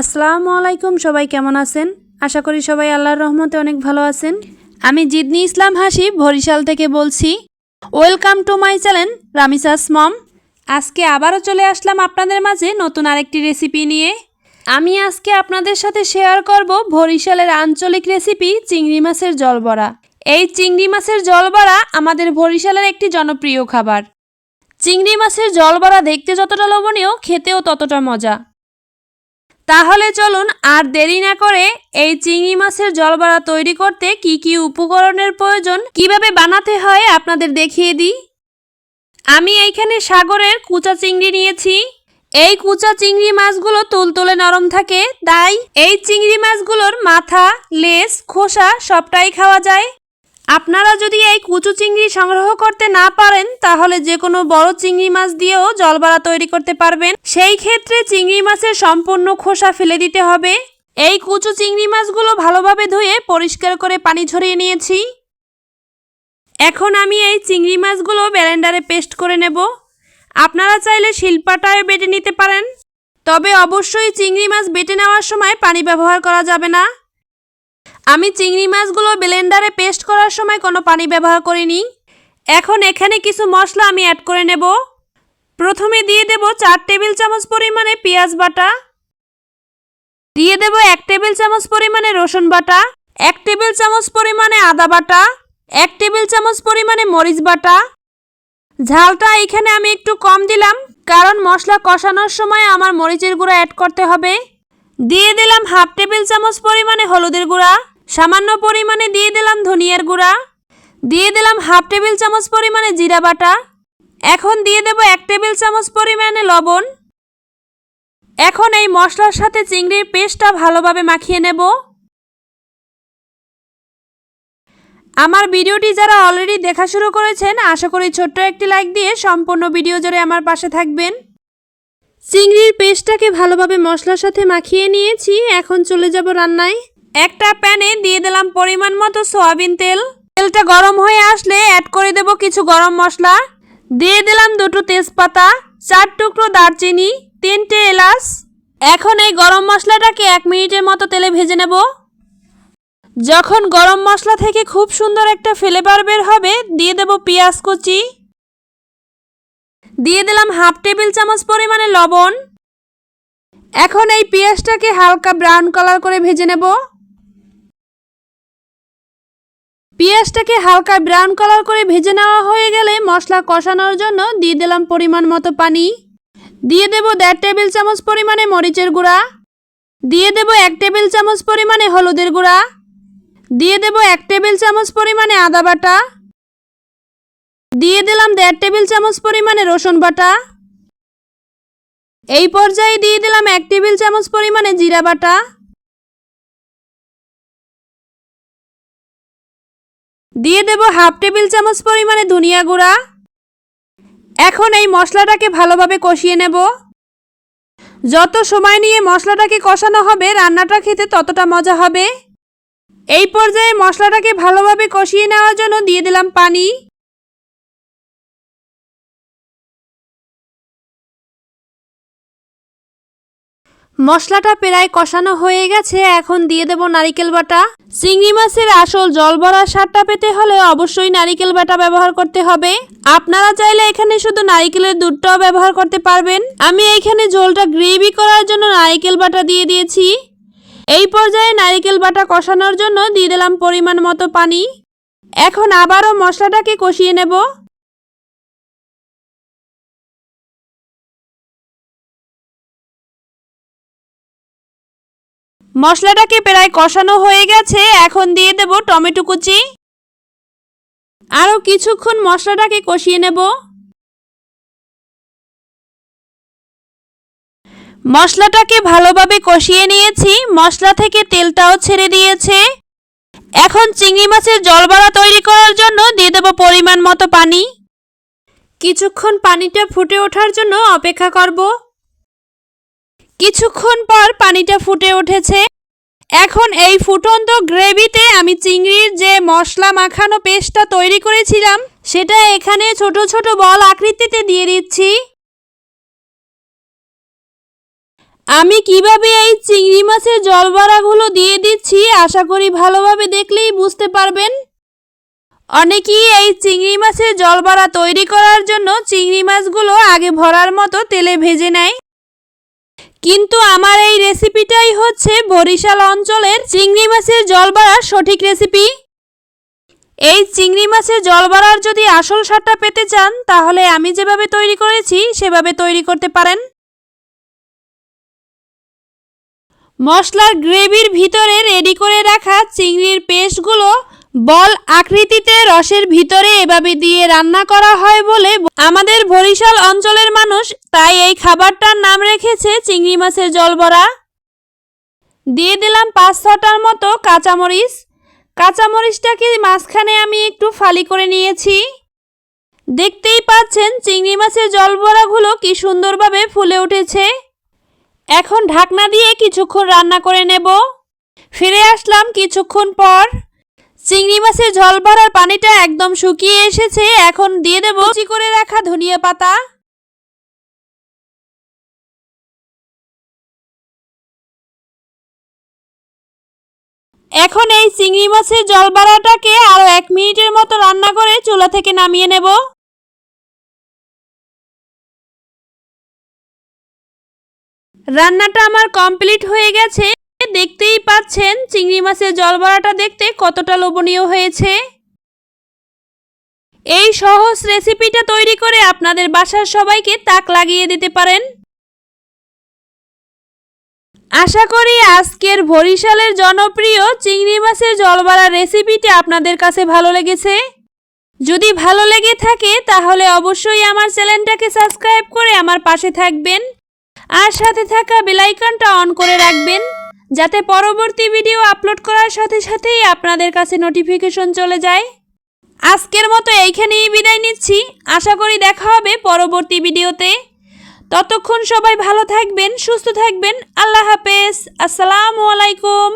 আসসালামু আলাইকুম, সবাই কেমন আছেন? আশা করি সবাই আল্লাহর রহমতে অনেক ভালো আছেন। আমি জিদনি ইসলাম হাসি, বরিশাল থেকে বলছি। Welcome to my channel Ramisa's mom. আজকে আবারও চলে আসলাম আপনাদের মাঝে নতুন আরেকটি রেসিপি নিয়ে। আমি আজকে আপনাদের সাথে শেয়ার করব বরিশালের আঞ্চলিক রেসিপি চিংড়ি মাছের জলবড়া। এই চিংড়ি মাছের জলবড়া আমাদের বরিশালের একটি জনপ্রিয় খাবার। চিংড়ি মাছের জলবড়া দেখতে যতটা লোভনীয়, খেতেও ততটা মজা। তাহলে চলুন আর দেরি না করে এই চিংড়ি মাছের জলবড়া তৈরি করতে কি কি উপকরণের প্রয়োজন কীভাবে বানাতে হয় আপনাদের দেখিয়ে দিই। আমি এইখানে সাগরের কুচা চিংড়ি নিয়েছি। এই কুচা চিংড়ি মাছগুলো তুলতুলে নরম থাকে, তাই এই চিংড়ি মাছগুলোর মাথা, লেজ, খোসা সবটাই খাওয়া যায়। আপনারা যদি এই কুচু চিংড়ি সংগ্রহ করতে না পারেন, তাহলে যে কোনো বড় চিংড়ি মাছ দিয়েও জলবড়া তৈরি করতে পারবেন। সেই ক্ষেত্রে চিংড়ি মাছের সম্পূর্ণ খোসা ফেলে দিতে হবে। এই কুচু চিংড়ি মাছগুলো ভালোভাবে ধুয়ে পরিষ্কার করে পানি ঝরিয়ে নিয়েছি। এখন আমি এই চিংড়ি মাছগুলো ব্যালেন্ডারে পেস্ট করে নেব। আপনারা চাইলে শিল্পাটায় বেটে নিতে পারেন। তবে অবশ্যই চিংড়ি মাছ বেটে নেওয়ার সময় পানি ব্যবহার করা যাবে না। আমি চিংড়ি মাছগুলো ব্লেন্ডারে পেস্ট করার সময় কোনো পানি ব্যবহার করিনি। এখন এখানে কিছু মশলা আমি অ্যাড করে নেব। প্রথমে দিয়ে দেব চার টেবিল চামচ পরিমাণে পেঁয়াজ বাটা। দিয়ে দেব এক টেবিল চামচ পরিমাণে রসুন বাটা। এক টেবিল চামচ পরিমাণে আদা বাটা। এক টেবিল চামচ পরিমাণে মরিচ বাটা। ঝালটা এখানে আমি একটু কম দিলাম, কারণ মশলা কষানোর সময় আমার মরিচের গুঁড়া অ্যাড করতে হবে। দিয়ে দিলাম হাফ টেবিল চামচ পরিমাণে হলুদের গুঁড়া। সামান্য পরিমাণে দিয়ে দিলাম ধনিয়ার গুঁড়া। দিয়ে দিলাম হাফ টেবিল চামচ পরিমাণে জিরা বাটা। এখন দিয়ে দেব এক টেবিল চামচ পরিমাণে লবণ। এখন এই মশলার সাথে চিংড়ির পেস্টটা ভালোভাবে মাখিয়ে নেব। আমার ভিডিওটি যারা অলরেডি দেখা শুরু করেছেন, আশা করি ছোট্ট একটি লাইক দিয়ে সম্পূর্ণ ভিডিও জুড়ে আমার পাশে থাকবেন। চিংড়ির পেস্টটাকে ভালোভাবে মশলার সাথে মাখিয়ে নিয়েছি, এখন চলে যাব রান্নায়। একটা প্যানে দিয়ে দিলাম পরিমাণ মতো সয়াবিন তেল। তেলটা গরম হয়ে আসলে অ্যাড করে দেব কিছু গরম মশলা। দিয়ে দিলাম দুটো তেজপাতা, চার টুকরো দারচিনি, তিনটে এলাচ। এখন এই গরম মশলাটাকে এক মিনিটের মতো তেলে ভেজে নেব। যখন গরম মশলা থেকে খুব সুন্দর একটা ফ্লেভার বের হবে, দিয়ে দেব পেঁয়াজ কুচি। দিয়ে দিলাম হাফ টেবিল চামচ পরিমাণে লবণ। এখন এই পেঁয়াজটাকে হালকা ব্রাউন কালার করে ভেজে নেব। পেঁয়াজটাকে হালকা ব্রাউন কালার করে ভেজে নেওয়া হয়ে গেলে মশলা কষানোর জন্য দিয়ে দিলাম পরিমাণ মতো পানি। দিয়ে দেব দেড় টেবিল চামচ পরিমাণে মরিচের গুঁড়া। দিয়ে দেব এক টেবিল চামচ পরিমাণে হলুদের গুঁড়া। দিয়ে দেব এক টেবিল চামচ পরিমাণে আদা বাটা। দিয়ে দিলাম দেড় টেবিল চামচ পরিমাণে রসুন বাটা। এই পর্যায়ে দিয়ে দিলাম এক টেবিল চামচ পরিমাণে জিরা বাটা। দিয়ে দেব হাফ টেবিল চামচ পরিমাণে ধনিয়া গুঁড়া। এখন এই মশলাটাকে ভালোভাবে কষিয়ে নেব। যত সময় নিয়ে মশলাটাকে কষানো হবে, রান্নাটা খেতে ততটা মজা হবে। এই পর্যায়ে মশলাটাকে ভালোভাবে কষিয়ে নেওয়ার জন্য দিয়ে দিলাম পানি। মশলাটা প্রায় কষানো হয়ে গেছে, এখন দিয়ে দেব নারিকেল বাটা। চিংড়ি মাছের আসল জল ভরার স্বাদটা পেতে হলে অবশ্যই নারিকেল বাটা ব্যবহার করতে হবে। আপনারা চাইলে এখানে শুধু নারিকেলের দুধটাও ব্যবহার করতে পারবেন। আমি এখানে ঝোলটা গ্রেভি করার জন্য নারিকেল বাটা দিয়ে দিয়েছি। এই পর্যায়ে নারিকেল বাটা কষানোর জন্য দিয়ে দিলাম পরিমাণ মতো পানি। এখন আবারও মশলাটাকে কষিয়ে নেব। মশলাটাকে প্রায় কষানো হয়ে গেছে, এখন দিয়ে দেব টমেটো কুচি। আরও কিছুক্ষণ মশলাটাকে কষিয়ে নেব। মশলাটাকে ভালোভাবে কষিয়ে নিয়েছি, মশলা থেকে তেলটাও ছেড়ে দিয়েছে। এখন চিংড়ি মাছের জলবড়া তৈরি করার জন্য দিয়ে দেব পরিমাণ মতো পানি। কিছুক্ষণ পানিটা ফুটে ওঠার জন্য অপেক্ষা করব। কিছুক্ষণ পর পানিটা ফুটে উঠেছে। এখন এই ফুটন্ত গ্রেভিতে আমি চিংড়ির যে মশলা মাখানো পেস্টটা তৈরি করেছিলাম, সেটা এখানে ছোট ছোট বল আকৃতিতে দিয়ে দিচ্ছি। আমি কীভাবে এই চিংড়ি মাছের জলবড়াগুলো দিয়ে দিচ্ছি, আশা করি ভালোভাবে দেখলেই বুঝতে পারবেন। অনেকেই এই চিংড়ি মাছের জলবড়া তৈরি করার জন্য চিংড়ি মাছগুলো আগে ভরার মতো তেলে ভেজে নেয়। কিন্তু আমার এই রেসিপিটাই হচ্ছে বরিশাল অঞ্চলের চিংড়ি মাছের জলবড়ার সঠিক রেসিপি। এই চিংড়ি মাছের জলবড়ার যদি আসল স্বাদটা পেতে চান, তাহলে আমি যেভাবে তৈরি করেছি, সেভাবে তৈরি করতে পারেন। মশলার গ্রেভির ভিতরে রেডি করে রাখা চিংড়ির পেস্টগুলো বল আকৃতিতে রসের ভিতরে এভাবে দিয়ে রান্না করা হয় বলে আমাদের বরিশাল অঞ্চলের মানুষ তাই এই খাবারটার নাম রেখেছে চিংড়ি মাছের জলবড়া। দিয়ে দিলাম পাঁচ ছটার মতো কাঁচামরিচ। কাঁচামরিচটাকে মাঝখানে আমি একটু ফালি করে নিয়েছি? দেখতেই পাচ্ছেন চিংড়ি মাছের জলবড়াগুলো কি সুন্দরভাবে ফুলে উঠেছে। এখন ঢাকনা দিয়ে কিছুক্ষণ রান্না করে নেব। ফিরে আসলাম কিছুক্ষণ পর। চিংড়ি মাছের ঝোল ভরার পানিটা একদম শুকিয়ে এসেছে। এখন দিয়ে দেব কুচি করে রাখা ধনিয়া পাতা। এখন এই চিংড়ি মাছের জল বাড়াটাকে আরও এক মিনিটের মতো রান্না করে চুলা থেকে নামিয়ে নেব। রান্নাটা আমার কমপ্লিট হয়ে গেছে। দেখতেই পাচ্ছেন চিংড়ি মাছের জল বড়াটা দেখতে কতটা লোভনীয় হয়েছে। এই সহজ রেসিপিটা তৈরি করে আপনাদের বাসার সবাইকে তাক লাগিয়ে দিতে পারেন। আশা করি আজকের বরিশালের জনপ্রিয় চিংড়ি মাছের জলবাড়া রেসিপিটি আপনাদের কাছে ভালো লেগেছে। যদি ভালো লেগে থাকে তাহলে অবশ্যই আমার চ্যানেলটাকে সাবস্ক্রাইব করে আমার পাশে থাকবেন। আর সাথে থাকা বেলাইকনটা অন করে রাখবেন। যাতে পরবর্তী ভিডিও আপলোড করার সাথে সাথেই আপনাদের কাছে নোটিফিকেশন চলে যায়। আজকের মতো এইখানেই বিদায় নিচ্ছি। আশা করি দেখা হবে পরবর্তী ভিডিওতে। ততক্ষণ সবাই ভালো থাকবেন, সুস্থ থাকবেন। আল্লাহ হাফেজ। আসসালামু আলাইকুম।